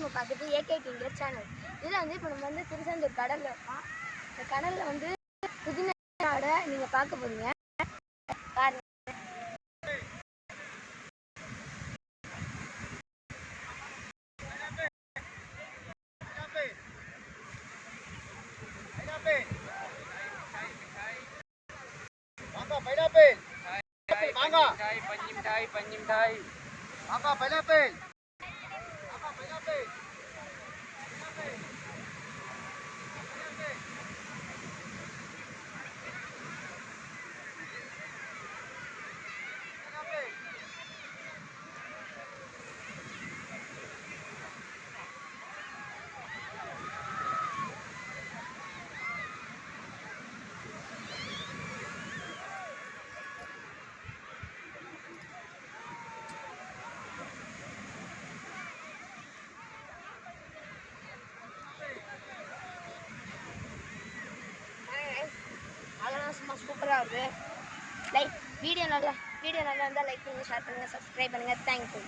நம்ம பார்க்குறது AK கிங்கர் channel இதில் வந்து இப்போ நம்ம வந்து திருச்செந்தூர் கடலில் இருக்கோம். இந்த கடலில் வந்து புதினாட நீங்கள் பார்க்க போறீங்க. பாருங்க. பஞ்சு மிட்டாய் பஞ்சு மிட்டாய் வாங்க பைனாப்பிள். வருது லைக் வீடியோ நல்லா வீடியோ நல்லா இருந்தால் லைக் பண்ணுங்கள் ஷேர் பண்ணுங்கள் சப்ஸ்கிரைப் பண்ணுங்கள் தேங்க்யூ